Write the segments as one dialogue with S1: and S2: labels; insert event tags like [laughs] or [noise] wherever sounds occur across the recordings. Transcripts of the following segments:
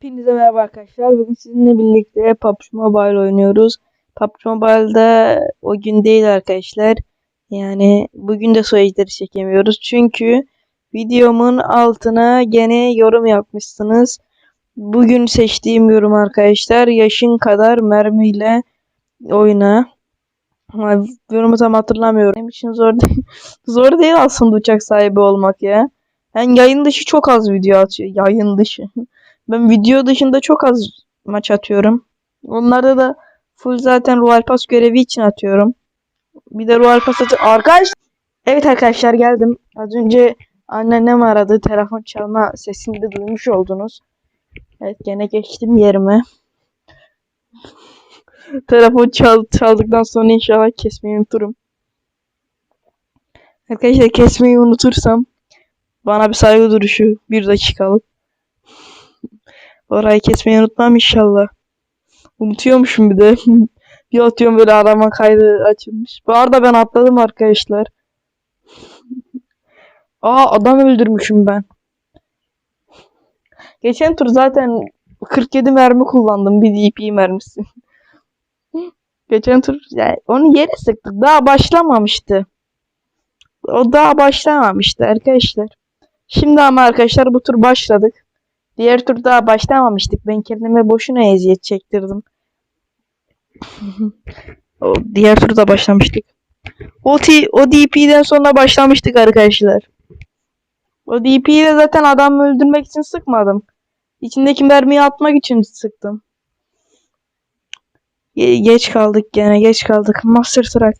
S1: Hepinize merhaba arkadaşlar. Bugün sizinle birlikte PUBG Mobile oynuyoruz. PUBG Mobile'da o gün değil arkadaşlar. Yani bugün de soyacıları çekemiyoruz. Çünkü videomun altına gene yorum yapmışsınız. Bugün seçtiğim yorum arkadaşlar. Yaşın kadar mermiyle oyna. Yorumu tam hatırlamıyorum. Benim için zor değil. [laughs] zor değil aslında uçak sahibi olmak ya. Yani yayın dışı çok az video atıyor. Yayın dışı. [laughs] Ben video dışında çok az maç atıyorum. Onlarda da full zaten Royal Pass görevi için atıyorum. Bir de Royal Pass atı arkadaş. Evet arkadaşlar geldim. Az önce anneannem aradı. Telefon çalma sesini de duymuş oldunuz. Evet gene geçtim yerime. [laughs] Telefon çal çaldıktan sonra inşallah kesmeyi unuturum. Arkadaşlar kesmeyi unutursam bana bir saygı duruşu bir dakikalık. Orayı kesmeyi unutmam inşallah. Unutuyormuşum bir de. [laughs] bir atıyorum böyle arama kaydı açılmış. Bu arada ben atladım arkadaşlar. [laughs] Aa adam öldürmüşüm ben. Geçen tur zaten 47 mermi kullandım. Bir DP mermisi. [laughs] Geçen tur yani onu yere sıktık. Daha başlamamıştı. O daha başlamamıştı arkadaşlar. Şimdi ama arkadaşlar bu tur başladık. Diğer tur daha başlamamıştık. Ben kendime boşuna eziyet çektirdim. [laughs] o diğer turda başlamıştık. O, T o DP'den sonra başlamıştık arkadaşlar. O DP'yi de zaten adamı öldürmek için sıkmadım. İçindeki mermiyi atmak için sıktım. Ge- geç kaldık gene geç kaldık. Master Truck.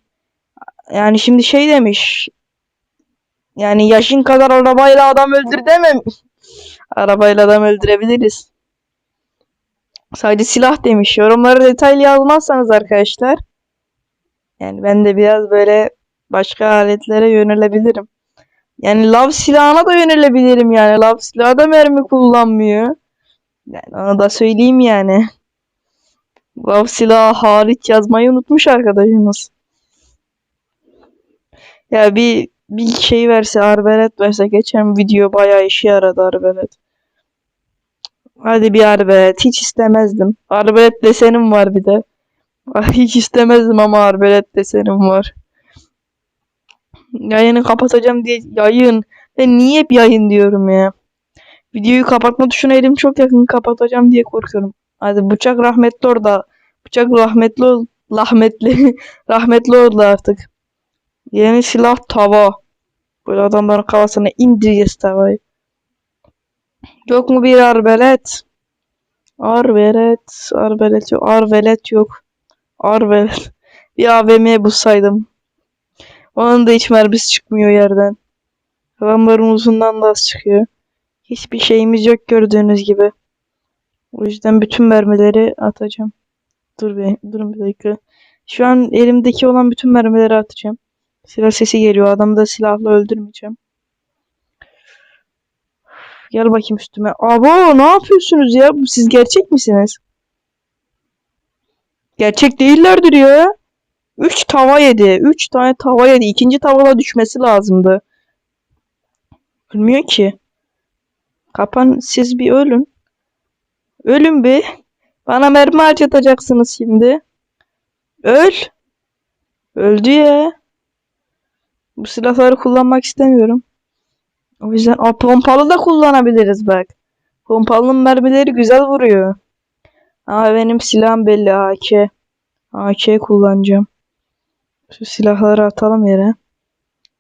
S1: Yani şimdi şey demiş. Yani yaşın kadar arabayla adam öldür dememiş. Arabayla adam öldürebiliriz. Sadece silah demiş. Yorumları detaylı yazmazsanız arkadaşlar. Yani ben de biraz böyle başka aletlere yönelebilirim. Yani lav silahına da yönelebilirim yani. Lav silahı da mermi kullanmıyor. Yani onu da söyleyeyim yani. Lav silahı hariç yazmayı unutmuş arkadaşımız. Ya bir bir şey verse arbelet verse geçen video bayağı işe yaradı arbelet. Hadi bir arbelet. Hiç istemezdim. Arbelet desenim var bir de. Ah, Hiç istemezdim ama arbelet desenim var. Yayını kapatacağım diye yayın. Ben niye hep yayın diyorum ya. Videoyu kapatma tuşuna elim çok yakın kapatacağım diye korkuyorum. Hadi bıçak rahmetli orada. Bıçak rahmetli ol- rahmetli [laughs] rahmetli oldu artık. Yeni silah tava. Böyle adamların kafasına indireceğiz tavayı. Yok mu bir arbelet? Arbelet, arbelet yok. Arvelet yok. Arvelet. [laughs] Bir AVM bulsaydım. Onun da hiç mermisi çıkmıyor yerden. Adamların uzundan da az çıkıyor. Hiçbir şeyimiz yok gördüğünüz gibi. O yüzden bütün mermileri atacağım. Dur bir, durun bir dakika. Şu an elimdeki olan bütün mermileri atacağım. Silah sesi geliyor. Adamı da silahla öldürmeyeceğim. Gel bakayım üstüme. Abo ne yapıyorsunuz ya? Siz gerçek misiniz? Gerçek değillerdir ya. 3 tava yedi. 3 tane tava yedi. İkinci tavala düşmesi lazımdı. Ölmüyor ki. Kapan siz bir ölün. Ölün bir. Bana mermi harcatacaksınız şimdi. Öl. Öldü ya. Bu silahları kullanmak istemiyorum. O yüzden Aa, pompalı da kullanabiliriz bak. Pompalının mermileri güzel vuruyor. Ama benim silahım belli AK. AK kullanacağım. Şu silahları atalım yere.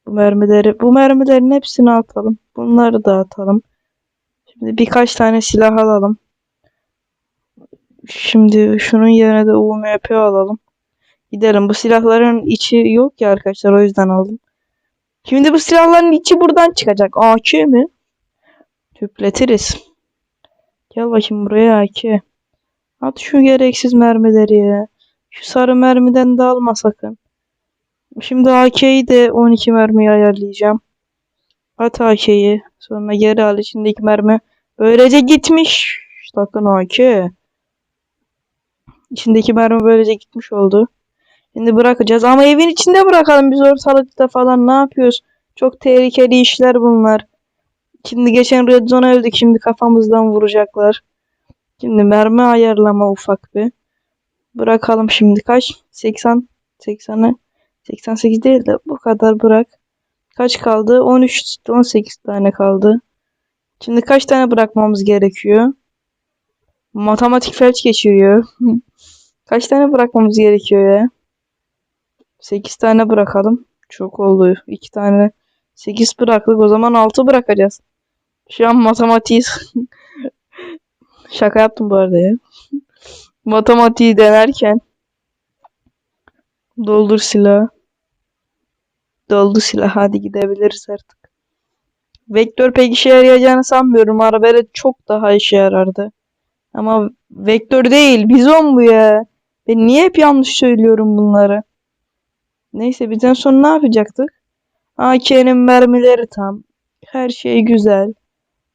S1: Bu mermileri, bu mermilerin hepsini atalım. Bunları da atalım. Şimdi birkaç tane silah alalım. Şimdi şunun yerine de UMP alalım. Gidelim. Bu silahların içi yok ya arkadaşlar o yüzden aldım. Şimdi bu silahların içi buradan çıkacak. AK mi? Tüpletiriz. Gel bakayım buraya AK. At şu gereksiz mermileri ya. Şu sarı mermiden de alma sakın. Şimdi AK'yi de 12 mermiye ayarlayacağım. At AK'yi. Sonra geri al içindeki mermi. Böylece gitmiş. Sakın AK. İçindeki mermi böylece gitmiş oldu. Şimdi bırakacağız ama evin içinde bırakalım biz ortalıkta falan ne yapıyoruz? Çok tehlikeli işler bunlar. Şimdi geçen Red Zone'a öldük şimdi kafamızdan vuracaklar. Şimdi mermi ayarlama ufak bir. Bırakalım şimdi kaç? 80 80'e 88 değil de bu kadar bırak. Kaç kaldı? 13 18 tane kaldı. Şimdi kaç tane bırakmamız gerekiyor? Matematik felç geçiriyor. [laughs] kaç tane bırakmamız gerekiyor ya? 8 tane bırakalım. Çok oldu. 2 tane 8 bıraktık. O zaman 6 bırakacağız. Şu an matematiği [laughs] şaka yaptım bu arada ya. Matematiği denerken doldur silah. Doldu silah. Hadi gidebiliriz artık. Vektör pek işe yarayacağını sanmıyorum. Arabada çok daha işe yarardı. Ama vektör değil. Bizon bu ya. Ben niye hep yanlış söylüyorum bunları? Neyse bizden sonra ne yapacaktık? AK'nin mermileri tam. Her şey güzel.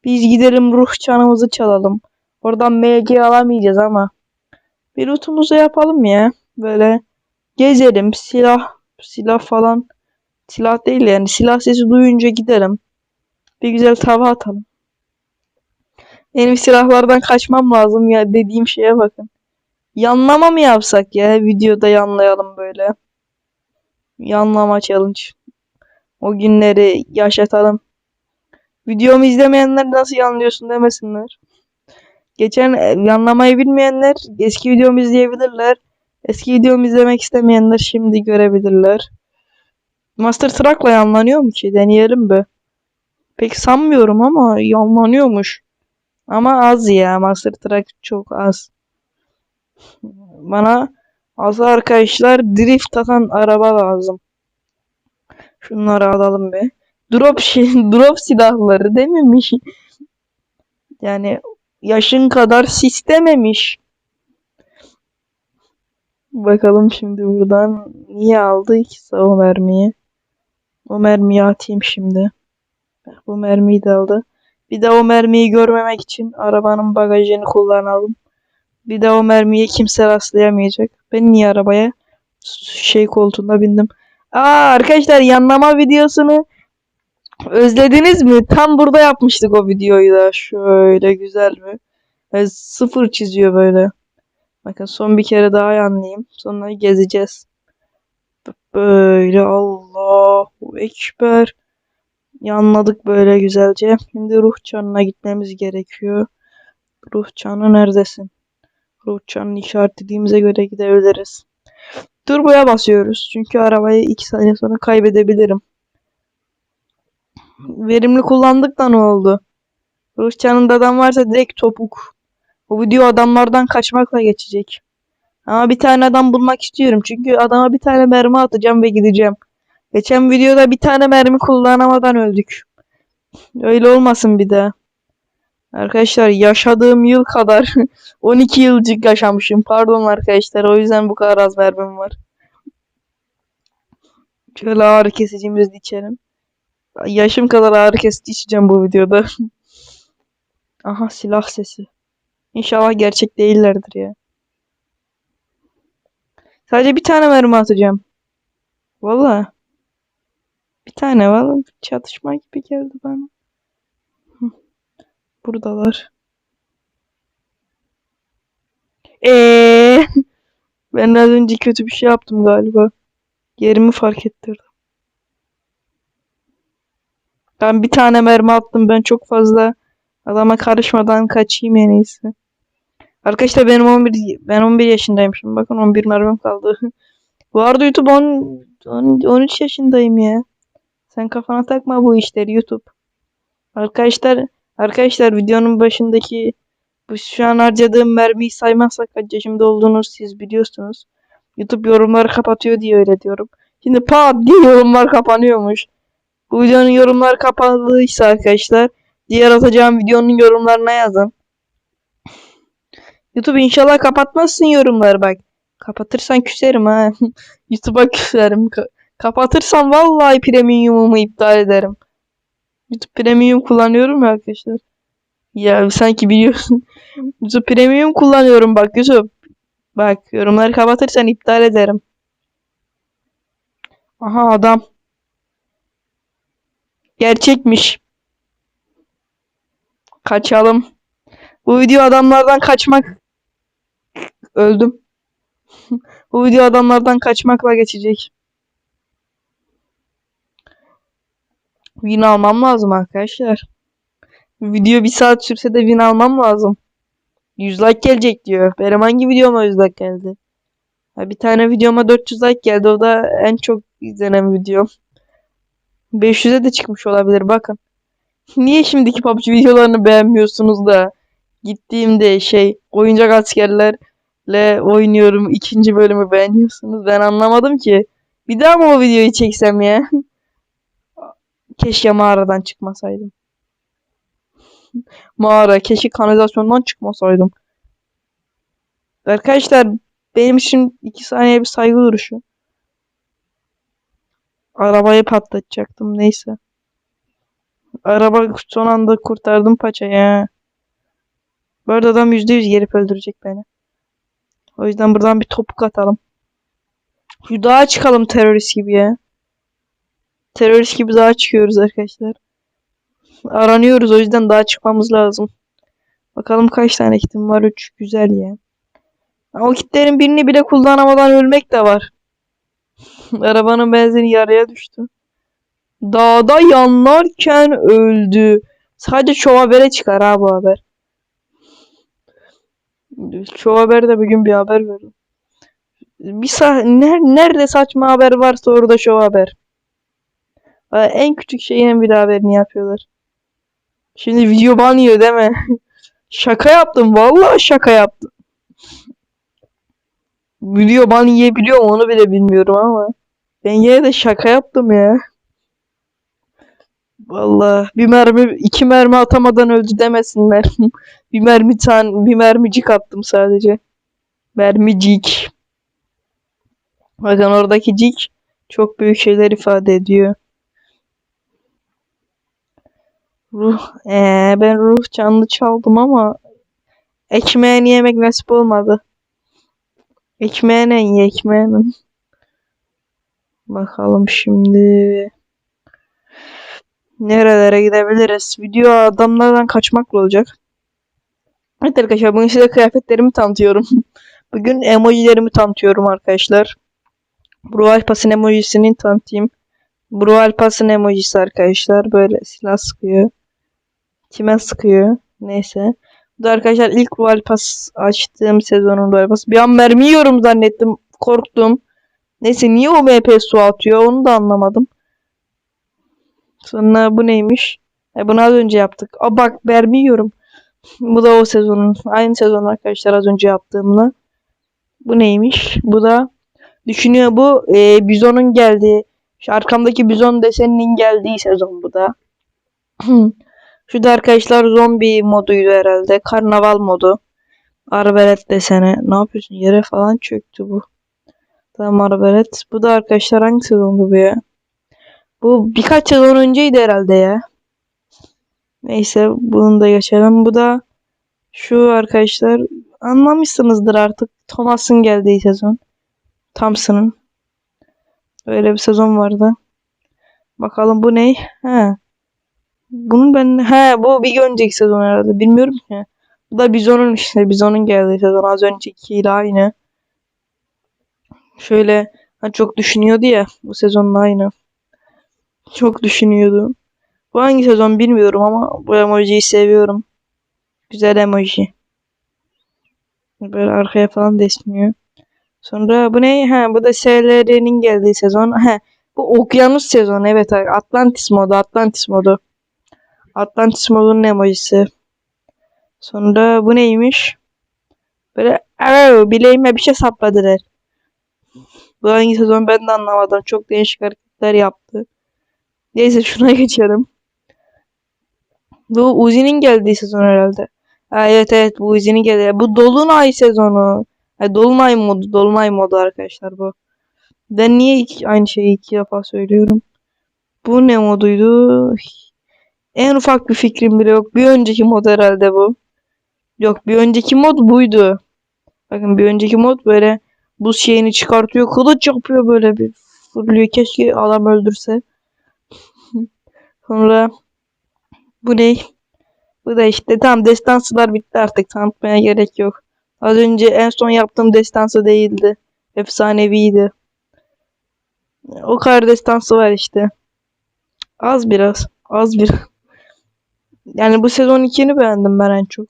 S1: Biz gidelim ruh çanımızı çalalım. Oradan MG alamayacağız ama. Bir lootumuzu yapalım ya. Böyle gezelim. Silah silah falan. Silah değil yani. Silah sesi duyunca gidelim. Bir güzel tava atalım. Benim silahlardan kaçmam lazım ya dediğim şeye bakın. Yanlama mı yapsak ya? Videoda yanlayalım böyle. Yanlama challenge. O günleri yaşatalım. Videomu izlemeyenler nasıl yanlıyorsun demesinler. Geçen e, yanlamayı bilmeyenler eski videomu izleyebilirler. Eski videomu izlemek istemeyenler şimdi görebilirler. Master Truck'la yanlanıyor mu ki? Deneyelim be. Pek sanmıyorum ama yanlanıyormuş. Ama az ya. Master Truck çok az. Bana az arkadaşlar drift atan araba lazım. Şunları alalım be. Drop şey, [laughs] drop silahları dememiş. Yani yaşın kadar sistememiş. Bakalım şimdi buradan niye aldı ki o mermiyi. O mermiyi atayım şimdi. Bak bu mermiyi de aldı. Bir de o mermiyi görmemek için arabanın bagajını kullanalım. Bir de o mermiye kimse rastlayamayacak. Ben niye arabaya şey koltuğunda bindim. Aa arkadaşlar yanlama videosunu özlediniz mi? Tam burada yapmıştık o videoyu da. Şöyle güzel mi? Ve sıfır çiziyor böyle. Bakın son bir kere daha yanlayayım. Sonra gezeceğiz. Böyle Allahu Ekber. Yanladık böyle güzelce. Şimdi ruh çanına gitmemiz gerekiyor. Ruh çanı neredesin? Çanını işaretlediğimize göre gidebiliriz. Turboya basıyoruz. Çünkü arabayı 2 saniye sonra kaybedebilirim. Verimli kullandık da ne oldu? Çanında adam varsa direkt topuk. Bu video adamlardan kaçmakla geçecek. Ama bir tane adam bulmak istiyorum. Çünkü adama bir tane mermi atacağım ve gideceğim. Geçen videoda bir tane mermi kullanamadan öldük. Öyle olmasın bir daha. Arkadaşlar yaşadığım yıl kadar [laughs] 12 yılcık yaşamışım. Pardon arkadaşlar o yüzden bu kadar az mermim var. Şöyle ağrı kesicimizi içelim. Yaşım kadar ağrı kesici içeceğim bu videoda. [laughs] Aha silah sesi. İnşallah gerçek değillerdir ya. Sadece bir tane mermi atacağım. Valla. Bir tane valla çatışma gibi geldi bana. Buradalar. Eee [laughs] ben az önce kötü bir şey yaptım galiba. Yerimi fark ettirdim. Ben bir tane mermi attım. Ben çok fazla adama karışmadan kaçayım en iyisi. Arkadaşlar benim 11 ben 11 yaşındayım şimdi. Bakın 11 mermim kaldı. [laughs] Bu arada YouTube 10, 10 13 yaşındayım ya. Sen kafana takma bu işleri YouTube. Arkadaşlar arkadaşlar videonun başındaki bu şu an harcadığım mermiyi saymazsak kaç yaşımda olduğunu siz biliyorsunuz. YouTube yorumları kapatıyor diye öyle diyorum. Şimdi pat diye yorumlar kapanıyormuş. Bu videonun yorumları kapalıysa arkadaşlar diğer atacağım videonun yorumlarına yazın. YouTube inşallah kapatmazsın yorumları bak. Kapatırsan küserim ha. [laughs] YouTube'a küserim. Ka kapatırsan vallahi premiumumu iptal ederim. YouTube premium kullanıyorum ya arkadaşlar. Ya sanki biliyorsun. YouTube premium kullanıyorum bak YouTube. Bak yorumları kapatırsan iptal ederim. Aha adam. Gerçekmiş. Kaçalım. Bu video adamlardan kaçmak öldüm. [laughs] Bu video adamlardan kaçmakla geçecek. Win almam lazım arkadaşlar. Video bir saat sürse de win almam lazım. 100 like gelecek diyor. Benim hangi videoma 100 like geldi? Ha, bir tane videoma 400 like geldi. O da en çok izlenen videom. 500'e de çıkmış olabilir bakın. Niye şimdiki PUBG videolarını beğenmiyorsunuz da gittiğimde şey oyuncak askerlerle oynuyorum ikinci bölümü beğeniyorsunuz? Ben anlamadım ki. Bir daha mı o videoyu çeksem ya? [laughs] Keşke mağaradan çıkmasaydım. Mağara. Keşke kanalizasyondan çıkmasaydım. Arkadaşlar benim için iki saniye bir saygı duruşu. Arabayı patlatacaktım neyse. Araba son anda kurtardım paçayı. Bu arada adam %100 gelip öldürecek beni. O yüzden buradan bir topuk atalım. Şu çıkalım terörist gibi ya. Terörist gibi dağa çıkıyoruz arkadaşlar. Aranıyoruz o yüzden dağa çıkmamız lazım. Bakalım kaç tane kitim var. 3 güzel ya. O kitlerin birini bile kullanamadan ölmek de var. [laughs] Arabanın benzini yarıya düştü. Dağda yanlarken öldü. Sadece Çoğu Haber'e çıkar ha bu haber. Çoğu Haber'de bugün bir haber verdim. Bir sa ner- nerede saçma haber varsa orada Çoğu Haber. Ha, En küçük şeyin bir haberini yapıyorlar. Şimdi video banıyor değil mi? [laughs] şaka yaptım. Vallahi şaka yaptım. Video ban yiyebiliyor mu onu bile bilmiyorum ama. Ben yine de şaka yaptım ya. Vallahi bir mermi iki mermi atamadan öldü demesinler. [laughs] bir mermi tan bir mermicik attım sadece. Mermicik. Bakın oradaki cik çok büyük şeyler ifade ediyor. Ruh. Ee, ben ruh canlı çaldım ama ekmeğini yemek nasip olmadı. Ekmeğine ye ekmeğine. Bakalım şimdi. Nerelere gidebiliriz? Video adamlardan kaçmakla olacak. Evet arkadaşlar bugün size kıyafetlerimi tanıtıyorum. [laughs] Bugün emojilerimi tanıtıyorum arkadaşlar. Brual Pass'ın emojisini tanıtayım. Brual Pass'ın emojisi arkadaşlar. Böyle silah sıkıyor. Kime sıkıyor? Neyse. Bu da arkadaşlar ilk Royal Pass açtığım sezonun Royal Pass. Bir an mermi yiyorum zannettim. Korktum. Neyse niye o MP su atıyor onu da anlamadım. Sonra bu neymiş? E, bunu az önce yaptık. Aa bak mermi yiyorum. bu da o sezonun. Aynı sezon arkadaşlar az önce yaptığımla. Bu neymiş? Bu da düşünüyor bu e, Bizon'un geldiği. Şu arkamdaki Bizon deseninin geldiği sezon bu da. [clears throat] Şu da arkadaşlar zombi moduydu herhalde. Karnaval modu. Arbelet desene. Ne yapıyorsun? Yere falan çöktü bu. Tamam arbelet. Bu da arkadaşlar hangi sezondu bu ya? Bu birkaç sezon önceydi herhalde ya. Neyse bunu da geçelim. Bu da şu arkadaşlar anlamışsınızdır artık. Thomas'ın geldiği sezon. Thompson'ın. Öyle bir sezon vardı. Bakalım bu ne? He. Bunun ben he bu bir önceki sezon herhalde bilmiyorum ki. Bu da Bizon'un işte Bizon'un geldiği sezon az öncekiyle aynı. Şöyle ha, çok düşünüyordu ya bu sezonla aynı. Çok düşünüyordu. Bu hangi sezon bilmiyorum ama bu emojiyi seviyorum. Güzel emoji. Böyle arkaya falan desmiyor. Sonra bu ne? Ha bu da SLR'nin geldiği sezon. He bu okyanus sezonu evet Atlantis modu Atlantis modu. Atlantis modunun emojisi. Sonra bu neymiş? Böyle "Aa, bileğime bir şey sapladılar. Bu hangi sezon ben de anlamadım. Çok değişik hareketler yaptı. Neyse şuna [laughs] geçelim. Bu Uzi'nin geldiği sezon herhalde. Ha, evet evet bu Uzi'nin geldiği. Bu Dolunay sezonu. Ha, Dolunay modu. Dolunay modu arkadaşlar bu. Ben niye iki, aynı şeyi iki defa söylüyorum? Bu ne moduydu? En ufak bir fikrim bile yok. Bir önceki mod herhalde bu. Yok bir önceki mod buydu. Bakın bir önceki mod böyle buz şeyini çıkartıyor. Kılıç yapıyor böyle bir fırlıyor. Keşke adam öldürse. [laughs] Sonra bu ne? Bu da işte tam destansılar bitti artık tanıtmaya gerek yok. Az önce en son yaptığım destansı değildi. Efsaneviydi. O kadar destansı var işte. Az biraz. Az bir. Yani bu sezon 2'ni beğendim ben en çok.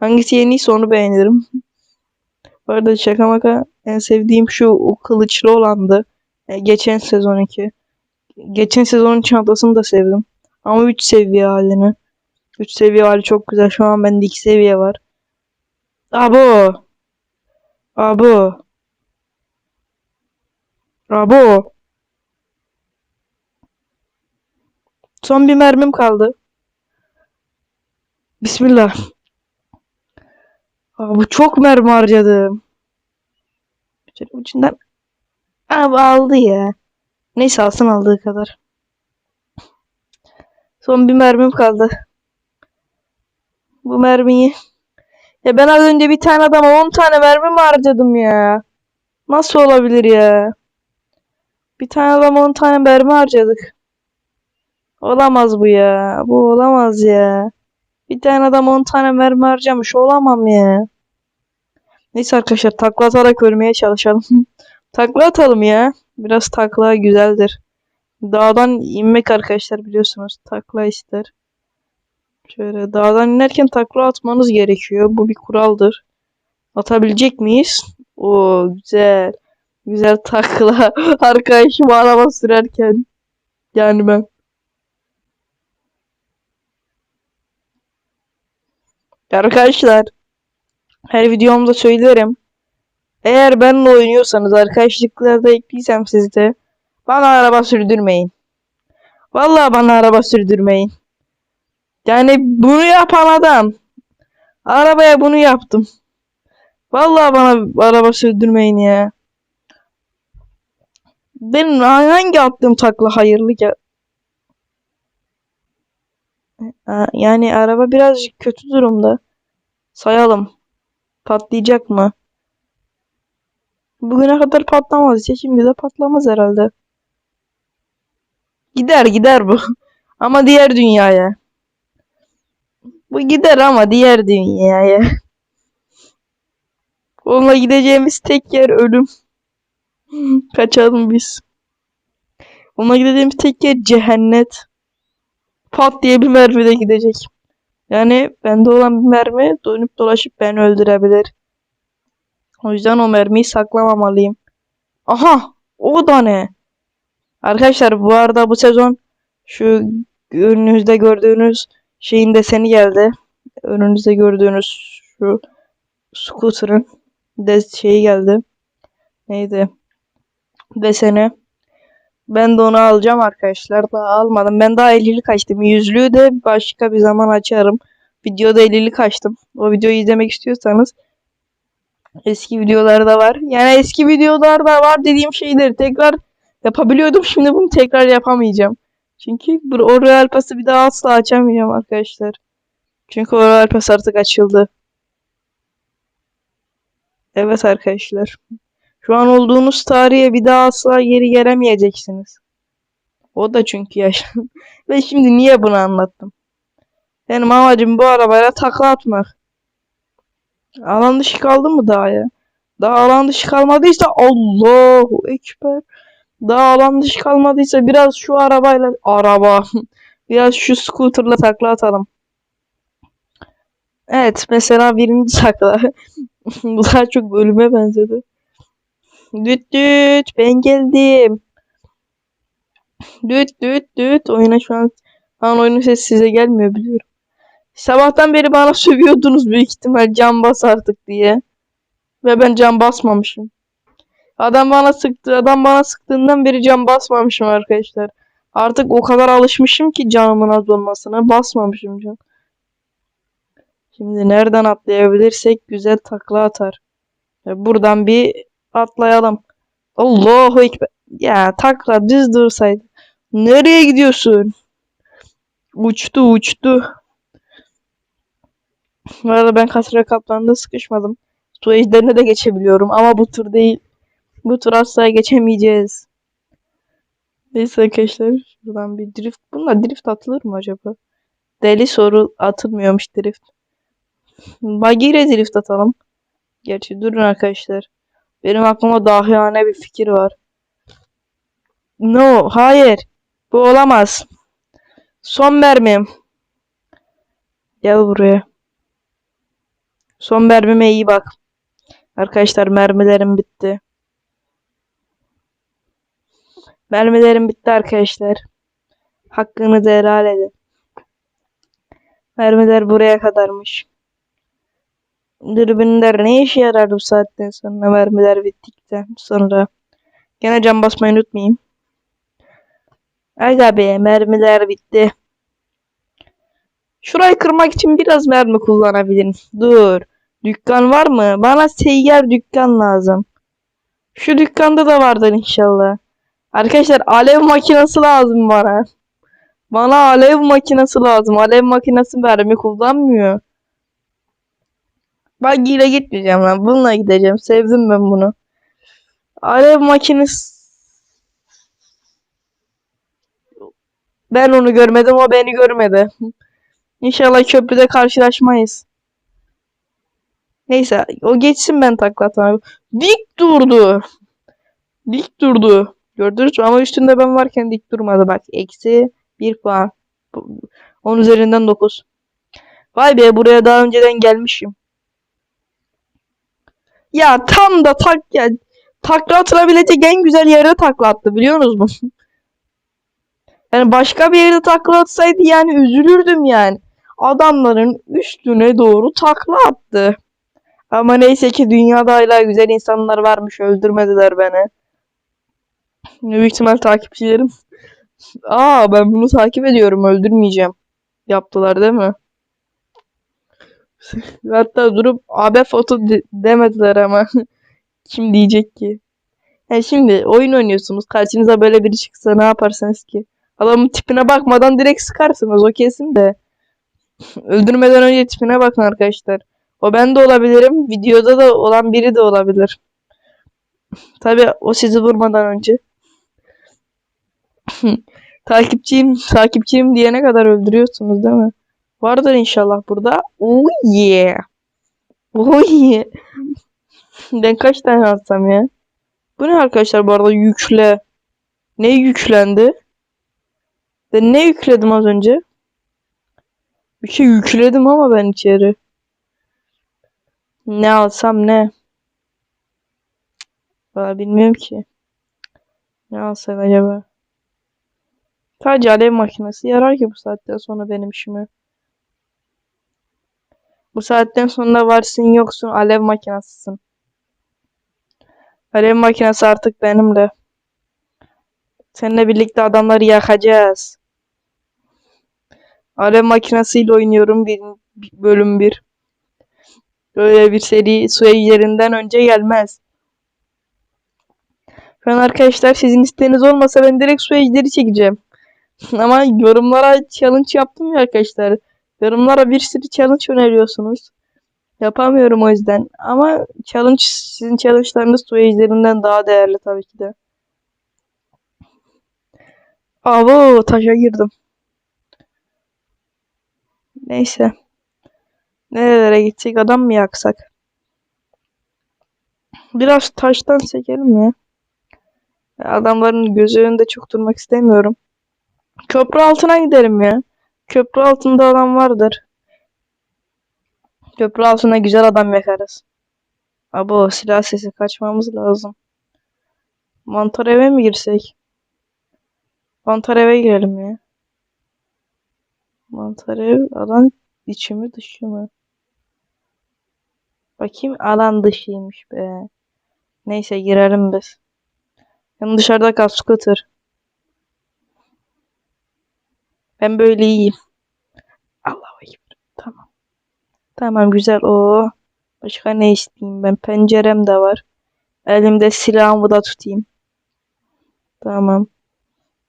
S1: Hangisi yeniyse onu beğenirim. Bu arada şaka maka en sevdiğim şu o kılıçlı olandı. E, geçen sezon 2. Geçen sezonun çantasını da sevdim. Ama 3 seviye halini. 3 seviye hali çok güzel. Şu an bende 2 seviye var. Abo. Abo. Abo. Son bir mermim kaldı. Bismillah. Aa, bu çok mermi harcadım. Şöyle ucundan. Abi aldı ya. Neyse alsın aldığı kadar. Son bir mermim kaldı. Bu mermiyi. Ya ben az önce bir tane adama 10 tane mermi mi harcadım ya? Nasıl olabilir ya? Bir tane adama 10 tane mermi harcadık. Olamaz bu ya. Bu olamaz ya. Bir tane adam 10 tane mermi harcamış. Olamam ya. Neyse arkadaşlar takla atarak ölmeye çalışalım. [laughs] takla atalım ya. Biraz takla güzeldir. Dağdan inmek arkadaşlar biliyorsunuz. Takla ister. Şöyle dağdan inerken takla atmanız gerekiyor. Bu bir kuraldır. Atabilecek miyiz? Oo güzel. Güzel takla. [laughs] Arkadaşım araba sürerken. Yani ben. Arkadaşlar her videomda söylerim. Eğer benimle oynuyorsanız arkadaşlıklarda ekliysem sizde bana araba sürdürmeyin. Vallahi bana araba sürdürmeyin. Yani bunu yapan adam arabaya bunu yaptım. Vallahi bana araba sürdürmeyin ya. Benim hangi attığım takla hayırlı Yani araba birazcık kötü durumda. Sayalım. Patlayacak mı? Bugüne kadar patlamaz. Şimdi de patlamaz herhalde. Gider gider bu. [laughs] Ama diğer dünyaya. Bu gider ama diğer dünyaya. [laughs] Onunla gideceğimiz tek yer ölüm. [laughs] Kaçalım biz. Onunla gideceğimiz tek yer cehennet. Pat diye bir mermi de gidecek. Yani bende olan bir mermi dönüp dolaşıp beni öldürebilir. O yüzden o mermiyi saklamamalıyım. Aha! O da ne? Arkadaşlar bu arada bu sezon şu önünüzde gördüğünüz şeyin deseni geldi. Önünüzde gördüğünüz şu scooter'ın de şeyi geldi. Neydi? Deseni. Ben de onu alacağım arkadaşlar. Daha almadım. Ben daha 50'lik açtım. Yüzlüğü de başka bir zaman açarım. Videoda 50'lik açtım. O videoyu izlemek istiyorsanız eski videolarda var. Yani eski videolarda var dediğim şeyleri tekrar yapabiliyordum. [laughs] Şimdi bunu tekrar yapamayacağım. Çünkü o Royal Pass'ı bir daha asla açamayacağım arkadaşlar. Çünkü o Royal Pass artık açıldı. Evet arkadaşlar. Şu an olduğunuz tarihe bir daha asla geri gelemeyeceksiniz. O da çünkü yaş. [laughs] Ve şimdi niye bunu anlattım? Benim amacım bu arabayla takla atmak. Alan dışı kaldı mı daha ya? Daha alan dışı kalmadıysa Allahu Ekber. Daha alan dışı kalmadıysa biraz şu arabayla araba [laughs] biraz şu scooterla takla atalım. Evet mesela birinci takla. [laughs] Bu daha çok bölüme benzedi. Düt düt ben geldim. Düt düt düt oyuna şu an an oyunun sesi size gelmiyor biliyorum. Sabahtan beri bana [laughs] sövüyordunuz büyük ihtimal can bas artık diye. Ve ben can basmamışım. Adam bana sıktı. Adam bana sıktığından beri can basmamışım arkadaşlar. Artık o kadar alışmışım ki canımın az olmasına basmamışım can. Şimdi nereden atlayabilirsek güzel takla atar. Buradan bir atlayalım. Allahu Ekber. Ya takla düz dursaydı. Nereye gidiyorsun? Uçtu uçtu. Bu arada ben kasra kaplanında sıkışmadım. Su ejderine de geçebiliyorum ama bu tur değil. Bu tur asla geçemeyeceğiz. Neyse arkadaşlar. Şuradan bir drift. Bunlar drift atılır mı acaba? deli soru atılmıyormuş drift. Buggy ile drift atalım. Gerçi durun arkadaşlar. Benim aklıma dahiyane bir fikir var. No, hayır. Bu olamaz. Son mermim. Gel buraya. Son mermime iyi bak. Arkadaşlar mermilerim bitti. Mermilerim bitti arkadaşlar. Hakkınızı helal edin. Mermiler buraya kadarmış. Dürbünler ne işe yarar bu saatten sonra mermiler bittikten sonra. Gene cam basmayı unutmayayım. Aga be mermiler bitti. Şurayı kırmak için biraz mermi kullanabilirim. Dur. Dükkan var mı? Bana seyyar dükkan lazım. Şu dükkanda da vardır inşallah. Arkadaşlar alev makinesi lazım bana. Bana alev makinesi lazım. Alev makinesi mermi kullanmıyor. İle gitmeyeceğim lan. Bununla gideceğim. Sevdim ben bunu. Alev makinesi. Ben onu görmedim. O beni görmedi. İnşallah köprüde karşılaşmayız. Neyse. O geçsin ben taklatan. Dik durdu. Dik durdu. Gördünüz mü? Ama üstünde ben varken dik durmadı. Bak. Eksi 1 puan. 10 üzerinden 9. Vay be buraya daha önceden gelmişim. Ya tam da tak ya takla atılabilecek en güzel yerde takla attı biliyorsunuz [laughs] mu? Yani başka bir yerde takla atsaydı yani üzülürdüm yani. Adamların üstüne doğru takla attı. Ama neyse ki dünyada hala güzel insanlar varmış öldürmediler beni. Büyük ihtimal takipçilerim. [laughs] Aa ben bunu takip ediyorum öldürmeyeceğim. Yaptılar değil mi? [laughs] Hatta durup AB foto de- demediler ama. [laughs] Kim diyecek ki? Yani şimdi oyun oynuyorsunuz. Karşınıza böyle biri çıksa ne yaparsınız ki? Adamın tipine bakmadan direkt sıkarsınız o kesin de. [laughs] Öldürmeden önce tipine bakın arkadaşlar. O ben de olabilirim. Videoda da olan biri de olabilir. Tabi o sizi vurmadan önce. Takipçiyim, takipçiyim diyene kadar öldürüyorsunuz değil mi? Vardır inşallah burada. Oh yeah. Oh yeah. Ben kaç tane atsam ya? Bu ne arkadaşlar bu arada yükle. Ne yüklendi? Ben ne yükledim az önce? Bir şey yükledim ama ben içeri. Ne alsam ne? Valla bilmiyorum ki. Ne alsak acaba? Sadece alev makinesi yarar ki bu saatten sonra benim işime. Bu saatten sonra varsın yoksun alev makinasısın. Alev makinesi artık benimle. Seninle birlikte adamları yakacağız. Alev makinesiyle oynuyorum bir, bölüm bir. Böyle bir seri su ejderinden önce gelmez. An arkadaşlar sizin isteğiniz olmasa ben direkt su ejderi çekeceğim. [laughs] Ama yorumlara challenge yaptım ya arkadaşlar. Yorumlara bir sürü challenge öneriyorsunuz. Yapamıyorum o yüzden. Ama challenge sizin challenge'larınız su ejderinden daha değerli tabii ki de. Abo taşa girdim. Neyse. Nerelere gidecek adam mı yaksak? Biraz taştan çekelim ya. Adamların gözü önünde çok durmak istemiyorum. Köprü altına gidelim ya. Köprü altında adam vardır. Köprü altına güzel adam yakarız. Abo silah sesi kaçmamız lazım. Mantar eve mi girsek? Mantar eve girelim ya. Mantar ev alan içi mi dışı mı? Bakayım alan dışıymış be. Neyse girelim biz. Yani dışarıda kal scooter. Ben böyle iyiyim. Allah'a ekber. Tamam. Tamam güzel o. Başka ne isteyeyim ben? Pencerem de var. Elimde silahımı da tutayım. Tamam.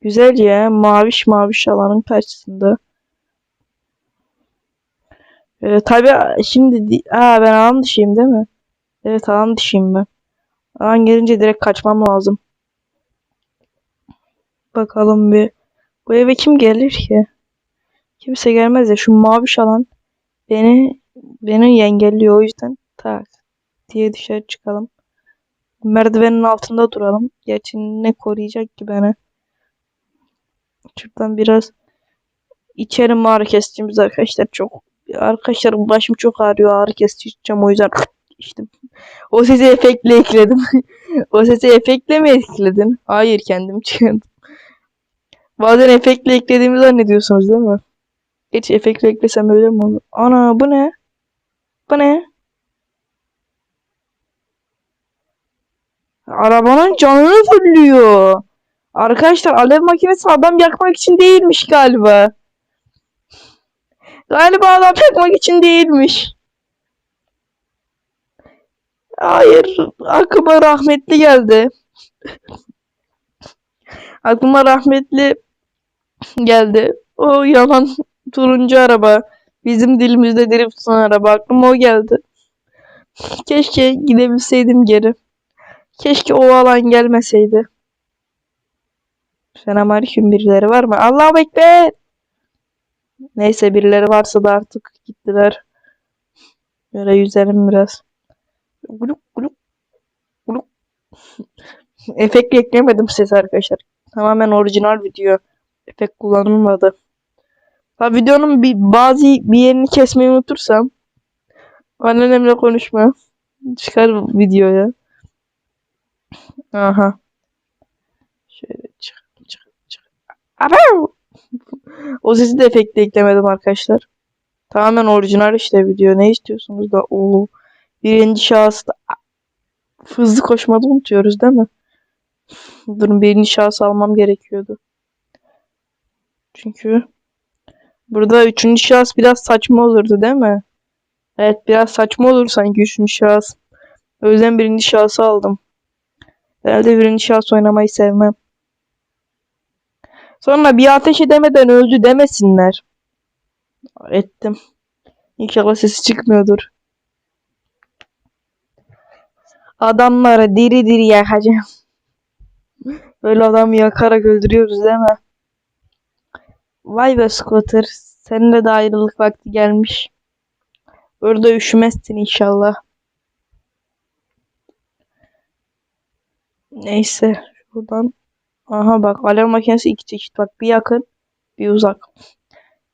S1: Güzel ya. Maviş maviş alanın karşısında. Ee, tabii şimdi di- Aa, ben alan dışıyım değil mi? Evet alan dışıyım ben. Alan gelince direkt kaçmam lazım. Bakalım bir. Bu eve kim gelir ki? Kimse gelmez ya şu mavi şalan beni beni engelliyor o yüzden tak diye dışarı çıkalım. Merdivenin altında duralım. Gerçi ne koruyacak ki beni? Şuradan biraz içerim ağrı kesicimiz arkadaşlar çok. Arkadaşlar başım çok ağrıyor ağrı kesici içeceğim o yüzden içtim. O sesi efektle ekledim. [laughs] o sesi efektle mi ekledin? Hayır kendim çıkardım. Bazen efektle eklediğimi zannediyorsunuz değil mi? Hiç efektle eklesem öyle mi olur? Ana bu ne? Bu ne? Arabanın canını fulluyor. Arkadaşlar alev makinesi adam yakmak için değilmiş galiba. Galiba adam yakmak için değilmiş. Hayır, aklıma rahmetli geldi. Aklıma rahmetli geldi. O yalan turuncu araba. Bizim dilimizde drift tutan araba. Aklıma o geldi. Keşke gidebilseydim geri. Keşke o alan gelmeseydi. Selamünaleyküm birileri var mı? Allahu Ekber. Neyse birileri varsa da artık gittiler. Böyle yüzelim biraz. Guluk guluk guluk. Efekt eklemedim ses arkadaşlar. Tamamen orijinal video. Efekt kullanılmadı. Ha videonun bir bazı bir yerini kesmeyi unutursam annemle konuşma. Çıkar videoya. Aha. Şöyle çık çık çık. O sesi de efekte eklemedim arkadaşlar. Tamamen orijinal işte video. Ne istiyorsunuz da o birinci şahısta hızlı koşmada unutuyoruz değil mi? Durun birinci şahıs almam gerekiyordu. Çünkü burada üçüncü şahıs biraz saçma olurdu değil mi? Evet biraz saçma olur sanki üçüncü şahıs. O yüzden birinci şahsı aldım. Herhalde birinci şahıs oynamayı sevmem. Sonra bir ateş edemeden öldü demesinler. Ettim. İnşallah sesi çıkmıyordur. Adamları diri diri yakacağım. Böyle adamı yakarak öldürüyoruz değil mi? Vay be Scooter. Seninle de ayrılık vakti gelmiş. Burada üşümezsin inşallah. Neyse. Şuradan. Aha bak alev makinesi iki çeşit. Bak bir yakın bir uzak.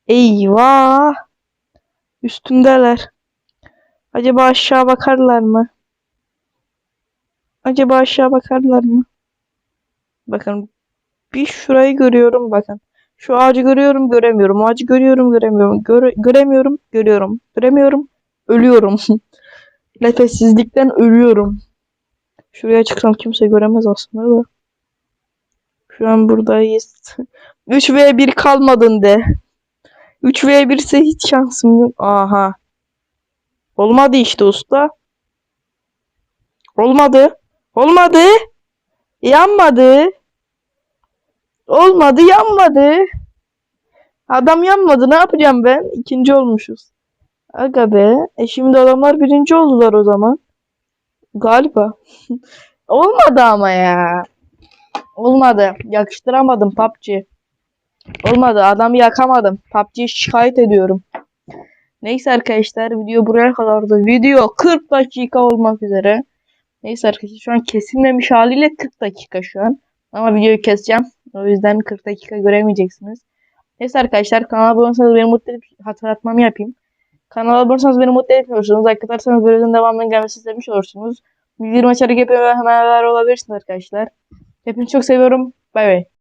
S1: Eyvah. Üstümdeler. Acaba aşağı bakarlar mı? Acaba aşağı bakarlar mı? Bakın bir şurayı görüyorum bakın. Şu ağacı görüyorum göremiyorum. O ağacı görüyorum göremiyorum. Göre göremiyorum görüyorum. Göremiyorum ölüyorum. [laughs] Nefessizlikten ölüyorum. Şuraya çıksam kimse göremez aslında da. Şu an buradayız. [laughs] 3v1 kalmadın de. 3v1 ise hiç şansım yok. Aha. Olmadı işte usta. Olmadı. Olmadı. Yanmadı. Olmadı yanmadı. Adam yanmadı ne yapacağım ben? İkinci olmuşuz. Aga be. E şimdi adamlar birinci oldular o zaman. Galiba. [laughs] Olmadı ama ya. Olmadı. Yakıştıramadım PUBG. Olmadı. Adamı yakamadım. PUBG'yi şikayet ediyorum. Neyse arkadaşlar video buraya kadardı. Video 40 dakika olmak üzere. Neyse arkadaşlar şu an kesilmemiş haliyle 40 dakika şu an. Ama videoyu keseceğim. O yüzden 40 dakika göremeyeceksiniz. Neyse arkadaşlar kanala abone beni mutlu edip hatırlatmamı yapayım. Kanala abone olursanız beni mutlu etmiyorsunuz. Like atarsanız böyleden devamının gelmesini istemiş olursunuz. Bildirim açarak ve hemen haber olabilirsiniz arkadaşlar. Hepinizi çok seviyorum. Bay bay.